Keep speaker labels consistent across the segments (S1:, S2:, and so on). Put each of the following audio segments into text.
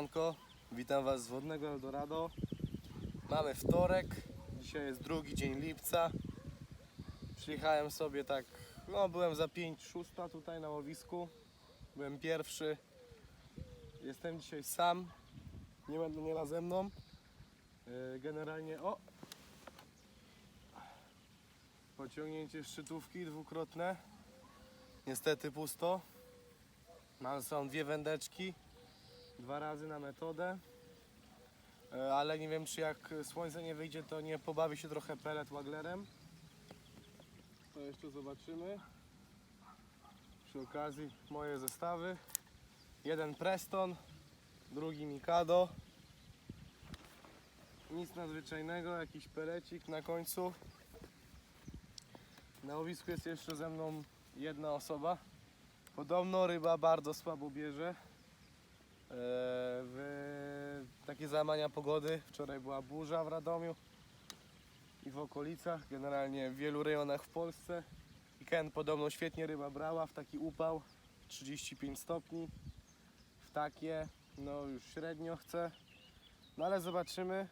S1: Siemanko, witam Was z Wodnego Eldorado. Mamy wtorek, dzisiaj jest drugi dzień lipca. Przyjechałem sobie tak, no byłem za 5-6 tutaj na łowisku. Byłem pierwszy. Jestem dzisiaj sam, nie ma Daniela ze mną. Yy, Generalnie, o! Pociągnięcie szczytówki dwukrotne. Niestety pusto. Mam są dwie wędeczki dwa razy na metodę. E, Ale nie wiem, czy jak słońce nie wyjdzie, to nie pobawi się trochę pelet waglerem. To jeszcze zobaczymy. Przy okazji moje zestawy. Jeden Preston, drugi Mikado. Nic nadzwyczajnego, jakiś pelecik na końcu. Na łowisku jest jeszcze ze mną jedna osoba. Podobno ryba bardzo słabo bierze. E, w takie załamania pogody. Wczoraj była burza w Radomiu i w okolicach, generalnie w wielu rejonach w Polsce. Weekend podobno świetnie ryba brała w taki upał 35 stopni. W takie, no już średnio chce. No ale zobaczymy.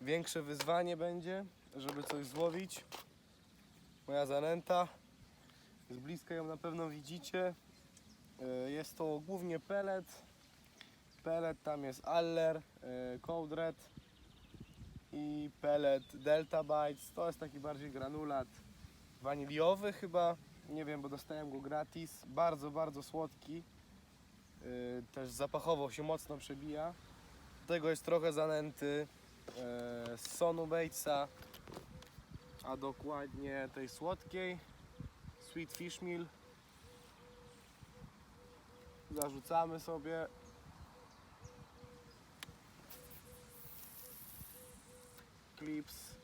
S1: Większe wyzwanie będzie, żeby coś złowić. Moja zanęta. Z bliska ją na pewno widzicie. E, Jest to głównie pellet. Pellet tam jest Aller, e, Code Red i pellet Delta Bites. To jest taki bardziej granulat waniliowy chyba. Nie wiem, bo dostałem go gratis. Bardzo, bardzo słodki. E, Też zapachowo się mocno przebija. Do tego jest trochę zanęty z Sonu Batesa, a dokładnie tej słodkiej. Sweet Fish Meal. Zarzucamy sobie. Clips.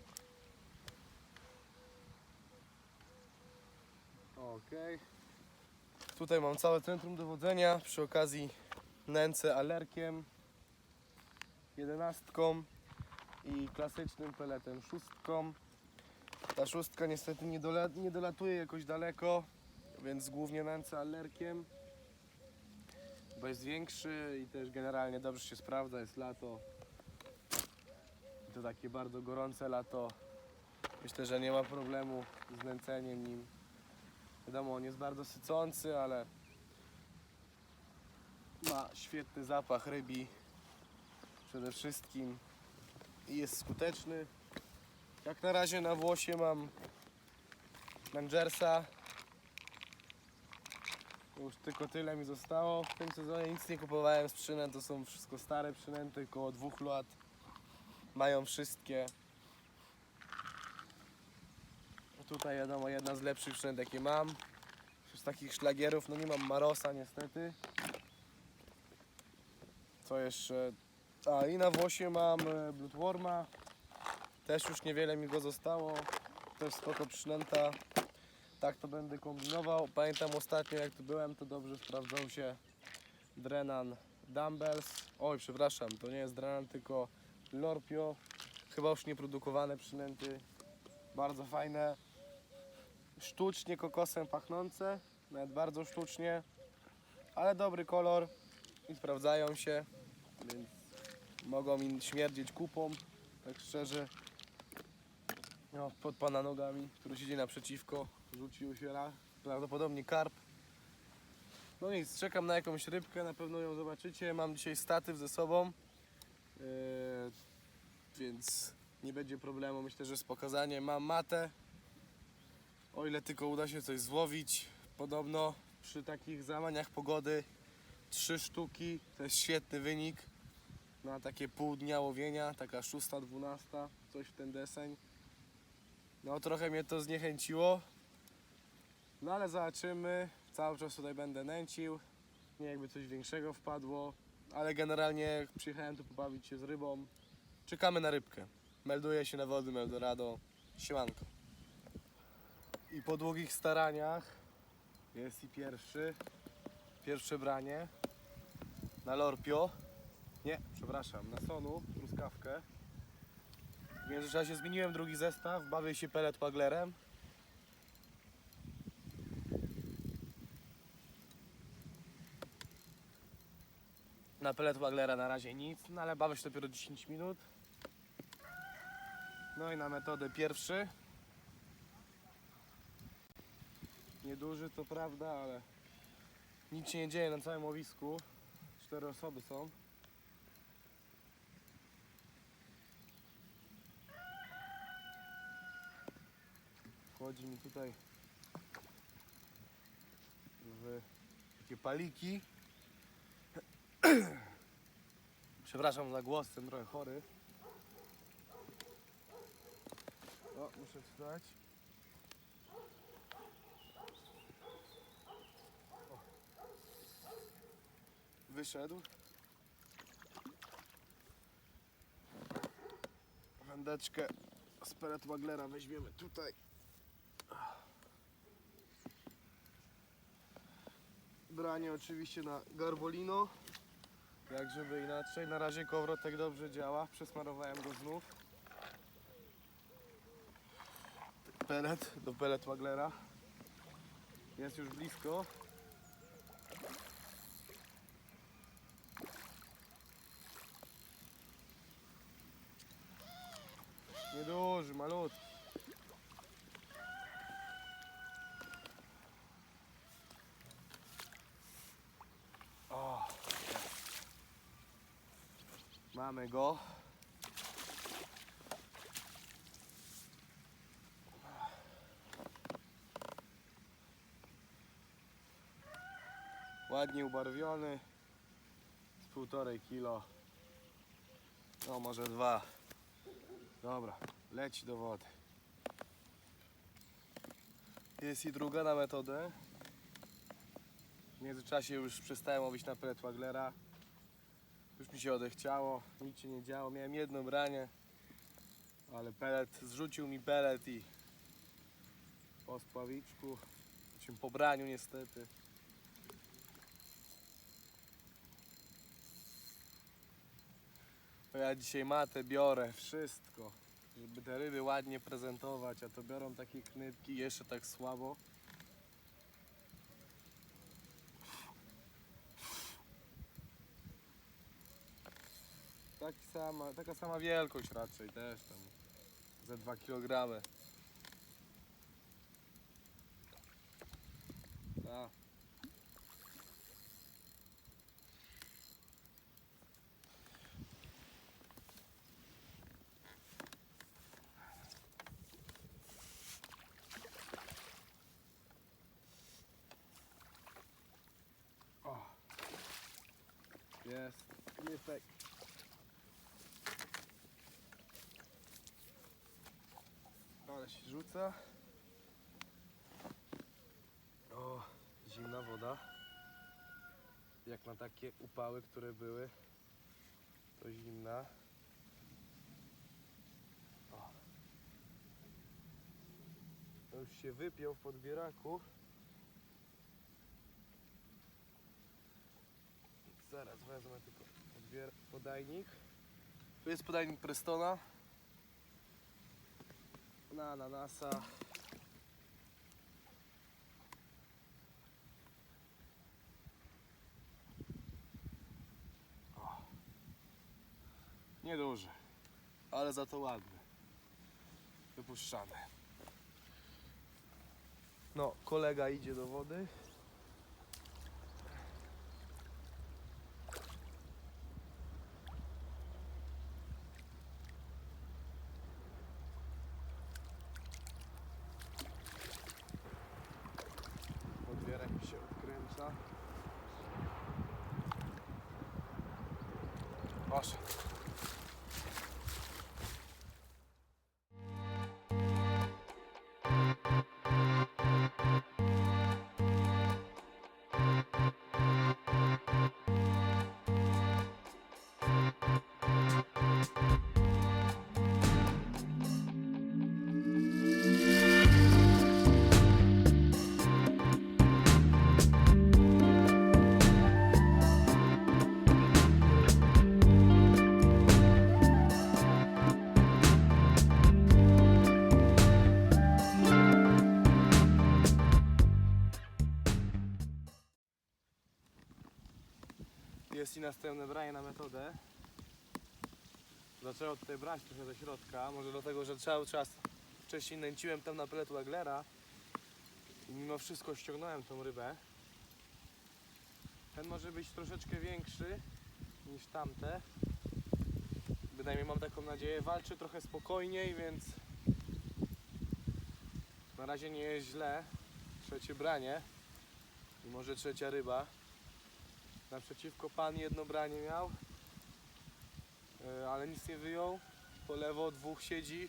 S1: Ok. Tutaj mam całe centrum dowodzenia. Przy okazji nęcę alerkiem, jedenastką i klasycznym peletem szóstką. Ta szóstka niestety nie, dola, nie dolatuje jakoś daleko, więc głównie nęcę alerkiem, bo jest większy i też generalnie dobrze się sprawdza, jest lato. I to takie bardzo gorące lato. Myślę, że nie ma problemu z nęceniem nim. Wiadomo, on jest bardzo sycący, ale ma świetny zapach rybi przede wszystkim i jest skuteczny. Jak na razie na włosie mam Mangersa. Już tylko tyle mi zostało. W tym sezonie nic nie kupowałem z przynęt, to są wszystko stare przynęty, około dwóch lat. Mają wszystkie. Tutaj wiadomo, jedna z lepszych przynęt jakie mam. Z takich szlagierów, no nie mam Marosa niestety. Co jeszcze? A i na włosie mam e, Bloodworma. Też już niewiele mi go zostało. Też spoko przynęta. Tak to będę kombinował. Pamiętam ostatnio jak tu byłem, to dobrze sprawdzał się Drenan Dumbbells. Oj, przepraszam, to nie jest Drenan, tylko Lorpio. Chyba już nieprodukowane przynęty. Bardzo fajne. Sztucznie kokosem pachnące. Nawet bardzo sztucznie. Ale dobry kolor i sprawdzają się. Więc mogą mi śmierdzieć kupą. Tak szczerze. No, pod pana nogami, który siedzi naprzeciwko, rzucił się raz, prawdopodobnie karp. No nic, czekam na jakąś rybkę, na pewno ją zobaczycie. Mam dzisiaj statyw ze sobą, yy, więc nie będzie problemu, myślę, że z pokazaniem. Mam matę, o ile tylko uda się coś złowić. Podobno przy takich załamaniach pogody trzy sztuki, to jest świetny wynik na takie pół dnia łowienia, taka szósta, dwunasta, coś w ten deseń. No trochę mnie to zniechęciło. No ale zobaczymy. Cały czas tutaj będę nęcił. Nie jakby coś większego wpadło. Ale generalnie przyjechałem tu pobawić się z rybą. Czekamy na rybkę. Melduję się na wody Eldorado. Siemanko. I po długich staraniach jest i pierwszy. Pierwsze branie. Na Lorpio. Nie, przepraszam, na Sonu, truskawkę. W międzyczasie zmieniłem drugi zestaw, bawię się pellet waglerem. Na pelet Waglera na razie nic, no ale bawię się dopiero 10 minut. No i na metodę pierwszy. Nieduży to prawda, ale nic się nie dzieje na całym łowisku. Cztery osoby są. Wchodzi mi tutaj w takie paliki. Przepraszam za głos, jestem trochę chory. O, muszę wstać. O. Wyszedł. Wędeczkę z pelet Waglera weźmiemy tutaj. Branie oczywiście na garbolino. Jak żeby inaczej. Na razie kołowrotek dobrze działa. Przesmarowałem go znów. Pelet do pelet Waglera. Jest już blisko. Nieduży, malutki. O, Mamy go. Ładnie ubarwiony. Z półtorej kilo. No może dwa. Dobra, leci do wody. Jest i druga na metodę. W międzyczasie już przestałem łowić na pelet Waglera. Już mi się odechciało, nic się nie działo. Miałem jedno branie, ale pelet, zrzucił mi pelet i po spławiczku, czy po braniu niestety. Ja dzisiaj matę biorę, wszystko, żeby te ryby ładnie prezentować, a to biorą takie knytki jeszcze tak słabo. Taki sama, taka sama wielkość raczej też tam ze 2 kg. O. Jest, knyfek. Się rzuca. O, zimna woda. Jak na takie upały, które były, to zimna. O. Już się wypiął w podbieraku. Zaraz wezmę tylko podajnik. Tu jest podajnik Prestona na ananasa. O. Nieduży, ale za to ładny. Wypuszczamy. No, kolega idzie do wody. Adios. Poszedł. następne branie na metodę. Zaczęło tutaj brać trochę ze środka, może dlatego, że cały czas wcześniej nęciłem tam na peletu Aglera i mimo wszystko ściągnąłem tą rybę. Ten może być troszeczkę większy niż tamte. Bynajmniej mam taką nadzieję. Walczy trochę spokojniej, więc na razie nie jest źle. Trzecie branie i może trzecia ryba. Naprzeciwko pan jedno branie miał, e, ale nic nie wyjął. Po lewo dwóch siedzi,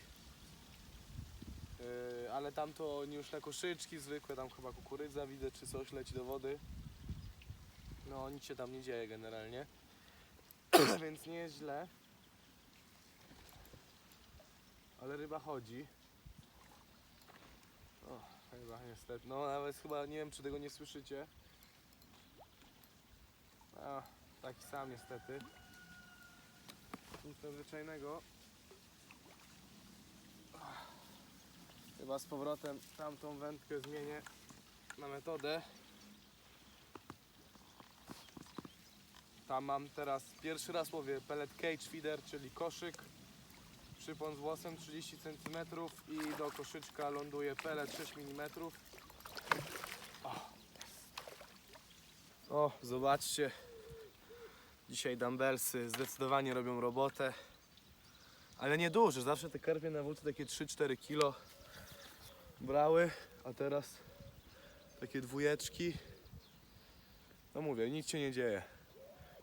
S1: e, ale tamto oni już na koszyczki zwykłe, tam chyba kukurydza widzę czy coś leci do wody. No nic się tam nie dzieje generalnie, więc nie jest źle. Ale ryba chodzi. O, chyba niestety. No nawet chyba nie wiem czy tego nie słyszycie. A, taki sam niestety. Nic nadzwyczajnego. Chyba z powrotem tamtą wędkę zmienię na metodę. Tam mam teraz pierwszy raz łowię pellet cage feeder, czyli koszyk. Przypon z włosem 30 cm i do koszyczka ląduje pellet 6 mm. O zobaczcie. Dzisiaj dumbbellsy zdecydowanie robią robotę. Ale nie duże, zawsze te karpie na wódce takie 3-4 kilo brały, a teraz takie dwójeczki. No mówię, nic się nie dzieje.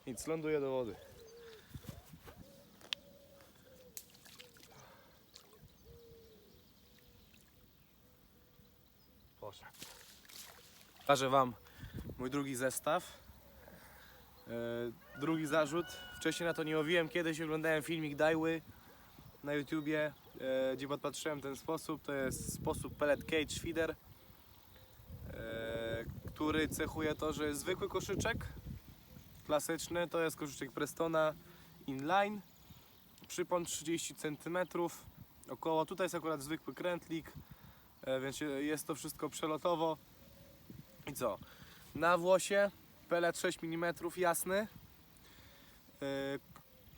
S1: Nic, ląduje do wody. Poszedł. Pokażę Wam mój drugi zestaw. E, drugi zarzut. Wcześniej na to nie łowiłem. Kiedyś oglądałem filmik Dajły na YouTubie, e, gdzie podpatrzyłem ten sposób. To jest sposób pellet cage feeder, e, który cechuje to, że jest zwykły koszyczek klasyczny. To jest koszyczek Prestona inline. Przypon 30 cm. Około tutaj jest akurat zwykły krętlik, więc jest to wszystko przelotowo. I co? Na włosie pelet 6 mm jasny. e,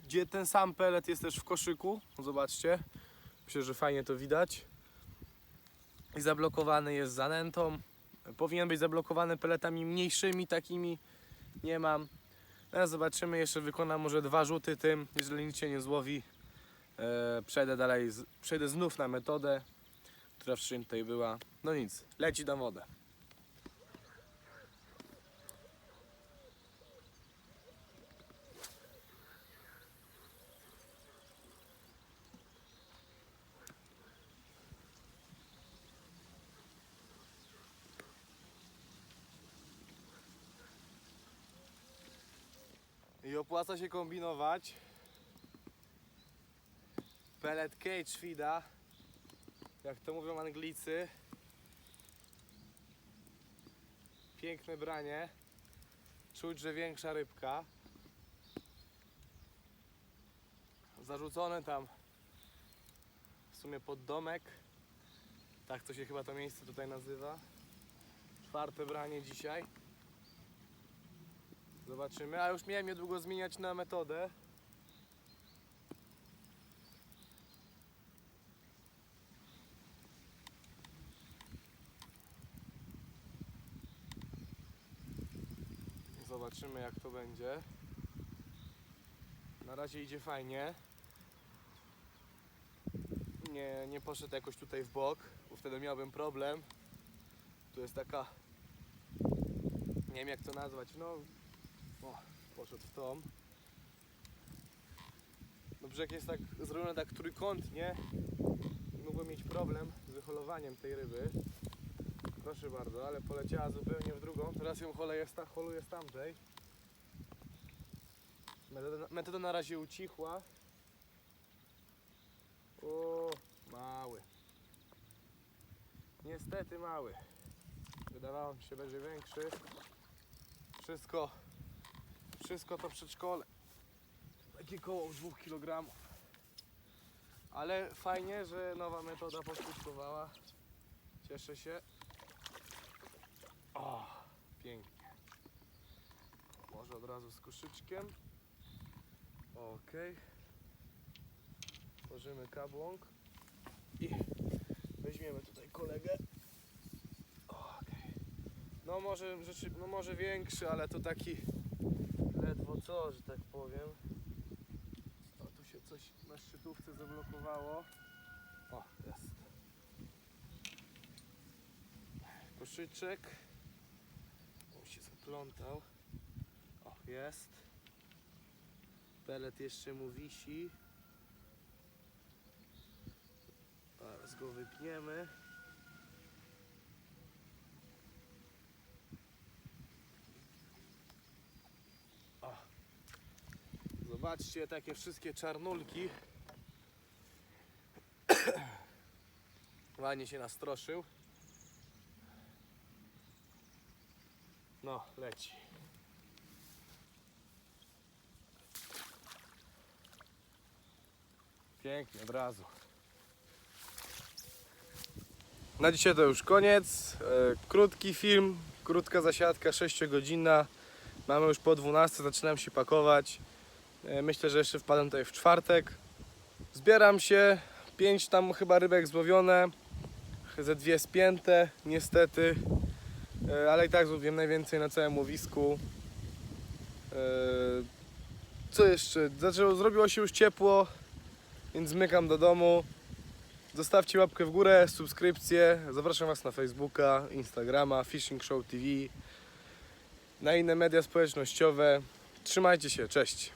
S1: Gdzie ten sam pelet jest też w koszyku. Zobaczcie. Myślę, że fajnie to widać. I zablokowany jest zanętą. Powinien być zablokowany peletami mniejszymi, takimi nie mam. Teraz zobaczymy, jeszcze wykonam może dwa rzuty tym, jeżeli nic się nie złowi. E, przejdę dalej, przejdę znów na metodę, która wcześniej tutaj była. No nic, leci na wodę. Opłaca się kombinować. Pellet cage feeda, jak to mówią Anglicy. Piękne branie. Czuć, że większa rybka. Zarzucone tam w sumie pod domek. Tak to się chyba to miejsce tutaj nazywa. Czwarte branie dzisiaj. Zobaczymy, a już miałem niedługo zmieniać na metodę. Zobaczymy jak to będzie. Na razie idzie fajnie. Nie, nie poszedł jakoś tutaj w bok, bo wtedy miałbym problem. Tu jest taka, nie wiem jak to nazwać, no o, poszedł w tą. No brzeg jest tak zrobiony tak trójkątnie. i Mógłbym mieć problem z wyholowaniem tej ryby. Proszę bardzo, ale poleciała zupełnie w drugą. Teraz ją holeję, sta, holuję z tamtej. Metoda, metoda na razie ucichła. O, mały. Niestety mały. Wydawało mi się, będzie większy. Wszystko wszystko to przedszkole. Takie koło 2 kg. Ale fajnie, że nowa metoda poskutkowała. Cieszę się. O, pięknie. może od razu z koszyczkiem. Okej. Tworzymy kabłąk. I weźmiemy tutaj kolegę. Okej. No może no może większy, ale to taki co, że tak powiem. O, tu się coś na szczytówce zablokowało. O, jest. Koszyczek. On się zaplątał. O, jest. Pelet jeszcze mu wisi. Zaraz go wypniemy. O. Zobaczcie takie wszystkie czarnulki. Ładnie się nastroszył. No, leci. Pięknie, od razu. Na dzisiaj to już koniec. E, Krótki film, krótka zasiadka, 6 godzina. Mamy już po 12, zaczynam się pakować. E, Myślę, że jeszcze wpadam tutaj w czwartek. Zbieram się, 5 tam chyba rybek złowione, ze dwie spięte, niestety. E, Ale i tak złowiłem najwięcej na całym łowisku. E, Co jeszcze? Zaczęło, zrobiło się już ciepło, więc zmykam do domu. Zostawcie łapkę w górę, subskrypcję. Zapraszam Was na Facebooka, Instagrama, Fishing Show TV, na inne media społecznościowe. Trzymajcie się, cześć.